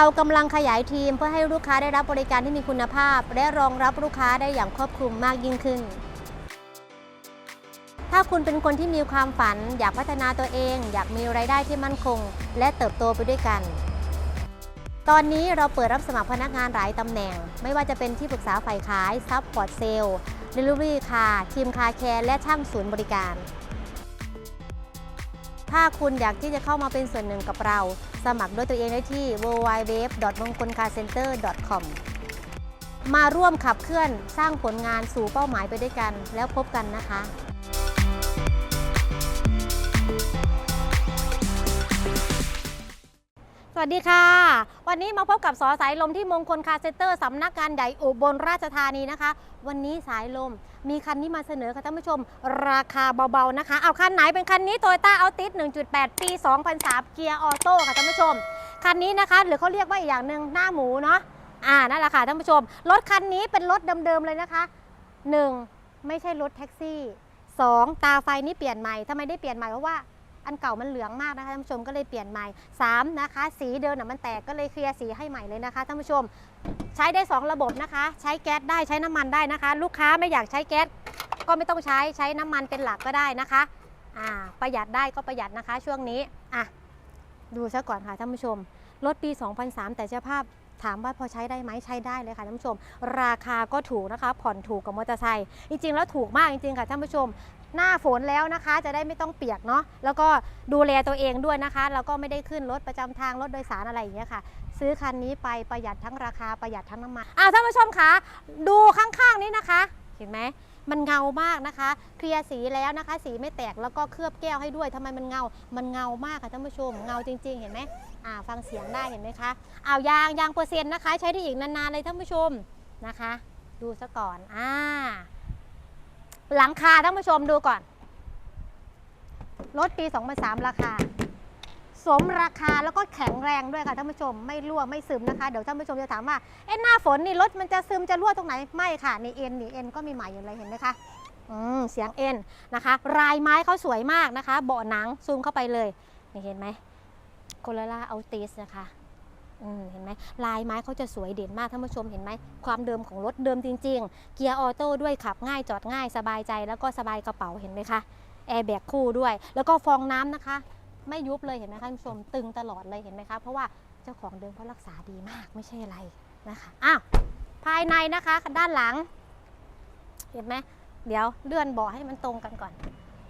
เรากำลังขยายทีมเพื่อให้ลูกค้าได้รับบริการที่มีคุณภาพ และรองรับลูกค้าได้อย่างครอบคลุมมากยิ่งขึ้น ถ้าคุณเป็นคนที่มีความฝัน อยากพัฒนาตัวเอง อยากมีไรายได้ที่มั่นคง และเติบโตไปด้วยกัน ตอนนี้เราเปิดรับสมัครพนักงานหลายตำแหน่ง ไม่ว่าจะเป็นที่ปรึกษาฝ่ายขายซัพพอร์ตเซลล์เดลิเวอรี่คาทีมคาแคร์และช่างศูนย์บริการ ถ้าคุณอยากที่จะเข้ามาเป็นส่วนหนึ่งกับเรา มัครด้วยตัวเองได้ที่ www.mongkolcarcenter.com มาร่วมขับเคลื่อนสร้างผลงานสู่เป้าหมายไปด้วยกัน แล้วพบกันนะคะ วัสดีค่ะ วันนี้มาพบกับสอสายลมที่มงคลคาเซนเตอร์สำนักงานใหญ่อุบลราชธานีนะคะ วันนี้สายลมมีคันนี้มาเสนอค่ะท่านผู้ชม ราคาเบาๆนะคะ เอาคันไหนเป็นคันนี้ Toyota Altis 1.8 ปี 2003 เกียร์ออโต้ค่ะท่านผู้ชม คันนี้นะคะหรือเขาเรียกว่าอีกอย่างหนึ่งหน้าหมูเนาะอ่านั่นแหละค่ะท่านผู้ชม รถคันนี้เป็นรถเดิมๆเลยนะคะ 1. ไม่ใช่รถแท็กซี่ 2. ตาไฟนี่เปลี่ยนใหม่ทำไมได้เปลี่ยนใหม่เพราะว่า อันเก่ามันเหลืองมากนะคะท่านผู้ชมก็เลยเปลี่ยนใหม่3นะคะ สีเดิมน่ะมันแตกก็เลยเคลียร์สีให้ใหม่เลยนะคะท่านผู้ชม ใช้ได้ 2 ระบบนะคะ ใช้แก๊สได้ใช้น้ำมันได้นะคะ ลูกค้าไม่อยากใช้แก๊สก็ไม่ต้องใช้ใช้น้ำมันเป็นหลักก็ได้นะคะอ่าประหยัดได้ก็ประหยัดนะคะช่วงนี้อะดูซะก่อนค่ะท่านผู้ชมรถปี 2003 แต่เจ้าภาพ ถามว่าพอใช้ได้ไหมใช้ได้เลยค่ะท่านผู้ชม ราคาก็ถูกนะคะ ผ่อนถูกกับมอเตอร์ไซค์จริงๆ แล้วถูกมากจริงๆค่ะท่านผู้ชม หน้าฝนแล้วนะคะ จะได้ไม่ต้องเปียกเนาะแล้วก็ดูแลตัวเองด้วยนะคะ แล้วก็ไม่ได้ขึ้นรถประจำทางรถโดยสารอะไรอย่างเงี้ยค่ะ ซื้อคันนี้ไปประหยัดทั้งราคาประหยัดทั้งน้ำมันอ้าวท่านผู้ชมคะดูข้างๆนี้นะคะ เห็นไหม มันเงามากนะคะ เคลียร์สีแล้วนะคะ สีไม่แตกแล้วก็เคลือบแก้วให้ด้วยทำไมมันเงา มันเงามากค่ะท่านผู้ชมเงาจริง ๆ เห็นไหมอ่าฟังเสียงได้เห็นไหมคะอ้าวยางยางเปอร์เซ็นต์นะคะ ใช้ได้อีกนานๆเลยท่านผู้ชมนะคะ ดูซะก่อนอ่าหลังคาท่านผู้ชมดูก่อนรถปี 2003 ราคา สมราคาแล้วก็แข็งแรงด้วยค่ะท่านผู้ชมไม่รั่วไม่ซึมนะคะ เดี๋ยวท่านผู้ชมจะถามว่าเอ๊ะหน้าฝนนี่รถมันจะซึมจะรั่วตรงไหนไม่ค่ะนี่เอ็นนี่เอ็นก็มีใหม่อยู่เลยเห็นไหมคะอืมเสียงเอ็นนะคะ รายไม้เขาสวยมากนะคะ เบาะหนังซูมเข้าไปเลยนี่เห็นไหมโคโรล่าอัลติสนะคะอืมเห็นไหมลายไม้เขาจะสวยเด่นมากท่านผู้ชมเห็นไหมความเดิมของรถเดิมจริง ๆ เกียร์ออโต้ด้วยขับง่ายจอดง่ายสบายใจแล้วก็สบายกระเป๋าเห็นไหมคะแอร์แบกคู่ด้วย แล้วก็ฟองน้ำนะคะ ไม่ยุบเลยเห็นไหมคะท่านผู้ชมตึงตลอดเลยเห็นไหมคะเพราะว่าเจ้าของเดิมเขารักษาดีมากไม่ใช่อะไรนะคะอ้าวภายในนะคะด้านหลัง เห็นไหมเดี๋ยวเลื่อนเบาะให้มันตรงกันก่อน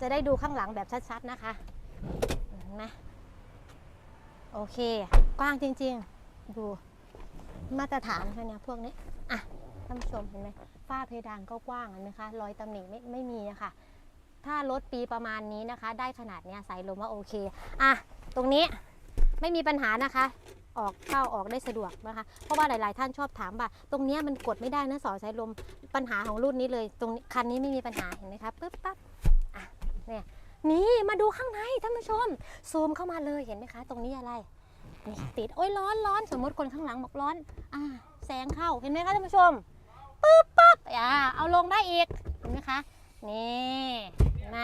จะได้ดูข้างหลังแบบชัดๆนะคะเห็นไหมโอเค กว้างจริงๆ ดูมาตรฐานค่ะเนี่ยพวกนี้อะท่านผู้ชมเห็นไหมฝ้าเพดานก็กว้างเห็นไหมคะรอยตำหนิไม่ไม่มีอะค่ะ ถ้ารถปีประมาณนี้นะคะ ได้ขนาดเนี้ยสายลมว่าโอเค อะ ตรงนี้ไม่มีปัญหานะคะ ออกเข้าออกได้สะดวกนะคะ เพราะว่าหลาย ๆ ท่านชอบถามว่า ตรงเนี้ยมันกดไม่ได้นะสอสายลมปัญหาของรุ่นนี้เลย ตรงคันนี้ไม่มีปัญหาเห็นไหมคะปึ๊บปั๊บอะเนี่ยนี่มาดูข้างในท่านผู้ชม ซูมเข้ามาเลยเห็นไหมคะ ตรงนี้อะไรนี่ติดโอ้ยร้อนร้อนสมมติคนข้างหลังบอกร้อน อ่าแสงเข้าเห็นไหมคะท่านผู้ชมปึ๊บปั๊บอ่าเอาลงได้อีกเห็นไหมคะ นี่เห็นไหม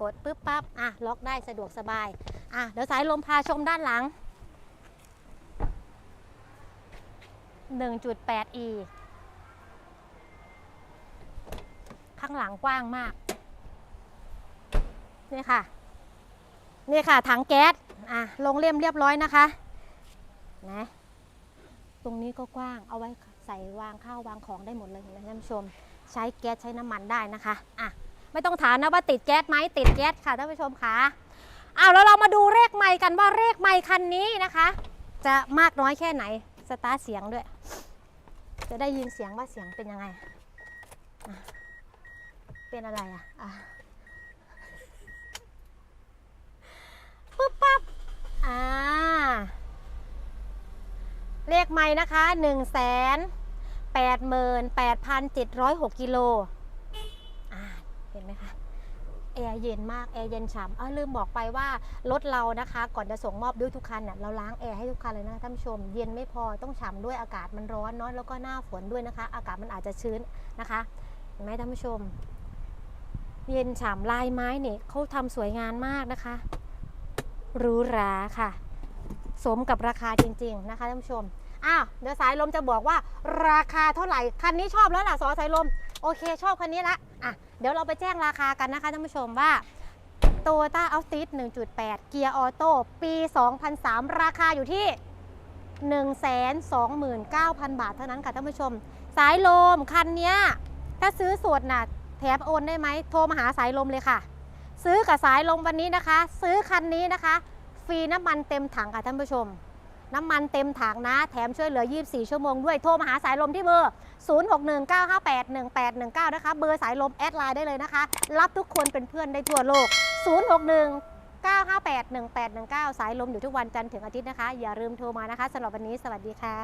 กดปึ๊บปั๊บอะล็อกได้สะดวกสบาย อะเดี๋ยวสายลมพาชมด้านหลัง 1.8e ข้างหลังกว้างมาก นี่ค่ะ นี่ค่ะถังแก๊ส อะ ลงเลี่ยมเรียบร้อยนะคะ นะ ตรงนี้ก็กว้าง เอาไว้ใส่วางข้าววางของได้หมดเลยนไหมท่านผู้ชม ใช้แก๊สใช้น้ำมันได้นะคะอะไม่ต้องถามนะว่าติดแก๊สไหมติดแก๊สค่ะท่านผู้ชมคะอ้าวแล้วเรามาดูเลขไมค์กันว่าเลขไมค์คันนี้นะคะ จะมากน้อยแค่ไหนสตาร์เสียงด้วย จะได้ยินเสียงว่าเสียงเป็นยังไง เป็นอะไรอะอะปุ๊บปั๊บอ่าเลขไม้นะคะ1 8 8 7 0 6กิโลอ่าเห็นไหมคะแอร์เย็นมากแอร์เย็นฉ่ำอ้าลืมบอกไปว่ารถเรานะคะ ก่อนจะส่งมอบด้วยทุกคันน่ะเราล้างแอร์ให้ทุกคันเลยนะท่านผู้ชม เย็นไม่พอต้องฉ่ำด้วยอากาศมันร้อนเนาะแล้วก็หน้าฝนด้วยนะคะ อากาศมันอาจจะชื้นนะคะเห็นไหมท่านผู้ชม เย็นฉ่ำลายไม้เนี่ยเขาทำสวยงามมากนะคะหรูหราค่ะ สมกับราคาจริง ๆ นะคะท่านผู้ชมอ้าวเดี๋ยวสายลมจะบอกว่าราคาเท่าไหร่คันนี้ชอบแล้วล่ะสอสายลมโอเคชอบคันนี้ละอะเดี๋ยวเราไปแจ้งราคากันนะคะท่านผู้ชมว่าโตโยต้าอัลติส1.8 เกียร์ออโต้ปี 2003 ราคาอยู่ที่ 129,000 บาทเท่านั้นค่ะท่านผู้ชม สายลมคันนี้ถ้าซื้อสดน่ะแถมโอนได้ไหมโทรมาหาสายลมเลยค่ะ ซื้อกับสายลมวันนี้นะคะ ซื้อคันนี้นะคะ ฟรีน้ำมันเต็มถังค่ะท่านผู้ชม น้ำมันเต็มถังนะ แถมช่วยเหลือ 24 ชั่วโมงด้วย โทรมาหาสายลมที่เบอร์ 0619581819 นะคะ เบอร์สายลมแอดไลน์ได้เลยนะคะ รับทุกคนเป็นเพื่อนได้ทั่วโลก 061 958 1819 สายลมอยู่ทุกวันจันทร์ถึงอาทิตย์นะคะ อย่าลืมโทรมานะคะสำหรับวันนี้สวัสดีค่ะ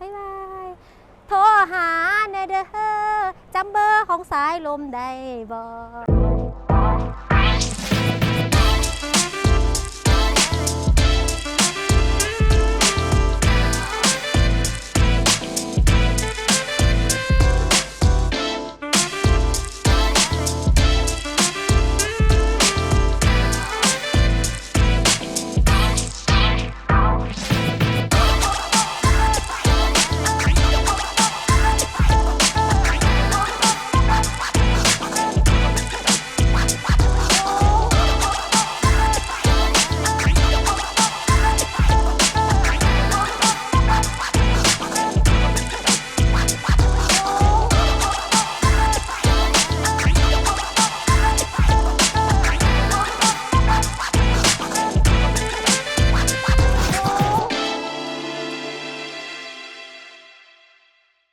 บ๊ายบาย โทรหาเนเดอจำเบอร์ของสายลมได้บอก